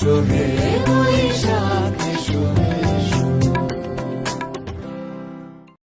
যাক